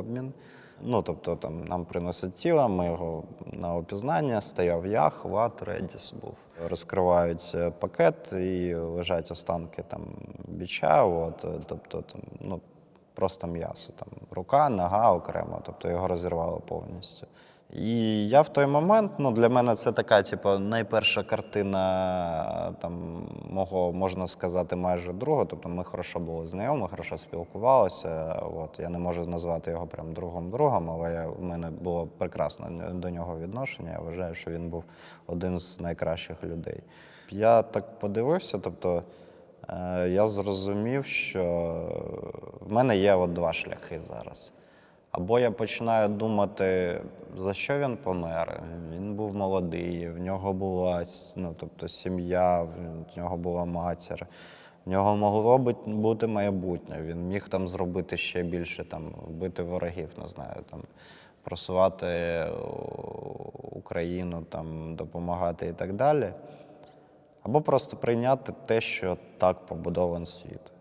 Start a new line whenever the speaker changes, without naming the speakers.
обмін. Ну, тобто там нам приносять тіло, ми його на опізнання, стояв я, хват, Редіс був. Розкривають е, пакет і лежать останки там біча, от, е, тобто там, ну, просто м'ясо. Там, рука, нога окремо, тобто його розірвало повністю. І я в той момент, ну для мене це така, типу, найперша картина там мого, можна сказати, майже другого. Тобто ми хорошо були знайомі, хорошо спілкувалися. От я не можу назвати його прям другом другом, але я, в мене було прекрасне до нього відношення. Я вважаю, що він був один з найкращих людей. Я так подивився, тобто. Е, Я зрозумів, що в мене є от два шляхи зараз. Або я починаю думати, за що він помер. Він був молодий, в нього була ну, тобто, сім'я, в нього була матір, в нього могло бути- майбутнє. Він міг там зробити ще більше, там, вбити ворогів, не знаю, там, просувати е, Україну, там, допомагати і так далі. Або просто прийняти те, що так побудований світ.